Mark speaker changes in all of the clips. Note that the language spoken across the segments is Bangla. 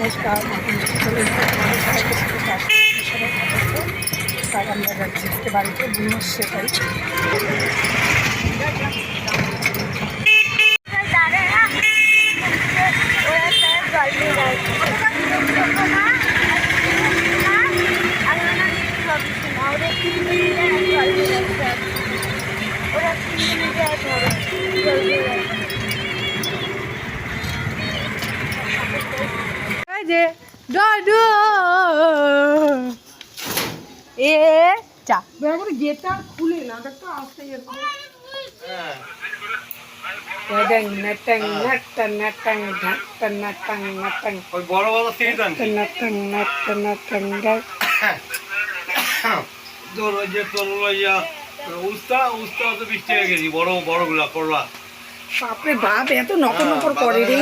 Speaker 1: নমস্কার তাই আমরা যাচ্ছি বাড়িতে বুনোর সেটাই ওরা তিনজনে যায় ধরো। যে ডডু এ চা।
Speaker 2: গেটটা খুলে না তো আসতে
Speaker 3: গেছি বড় বড়গুলা করলা।
Speaker 1: বাপরে বাপ এত নকর নকর করে রে।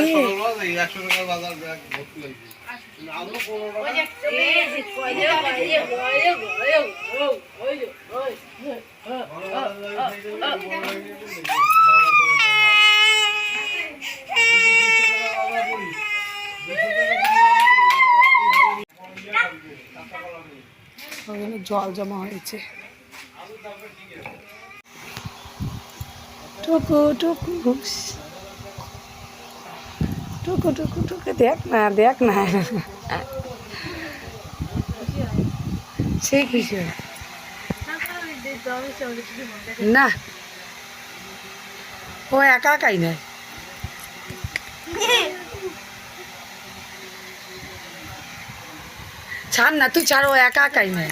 Speaker 1: জল জমা হয়েছে। টুকু টুকু। টুকু টুকু টুকু, দেখ না দেখ না। খুশি হয়। না। ও একা একাই নয়। ছাড় না, তুই ছাড়, ও একা একাই নয়।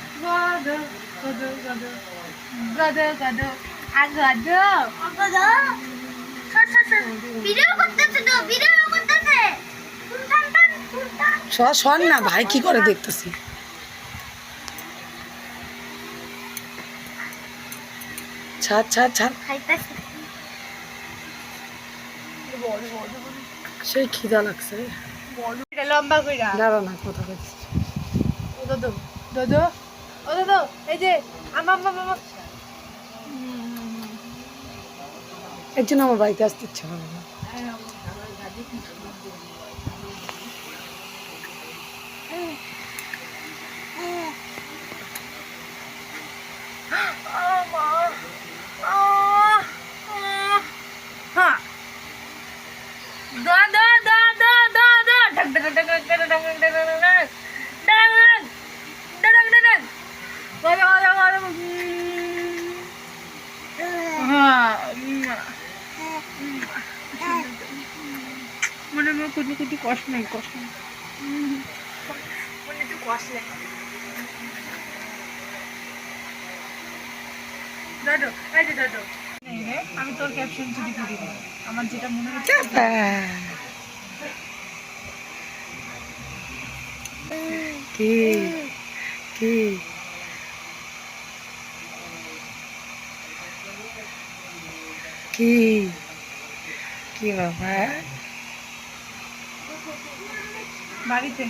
Speaker 4: gado, আর
Speaker 1: শোন না ভাই কি করে দেখতেছি? ছাড় ছাড় সেই খিদা লাগছে।
Speaker 2: লম্বা
Speaker 1: করে না
Speaker 2: দাদু দাদু। ও দাদা এই যে আমার আমা আমা
Speaker 1: এর জন্য আমার বাড়িতে আসতে ইচ্ছা করে না।
Speaker 2: হ্যাঁ কোনো কিছু কষ্ট కోసం কষ্ট
Speaker 1: కోసలే কি? কি বাবা?
Speaker 2: বাড়িতে।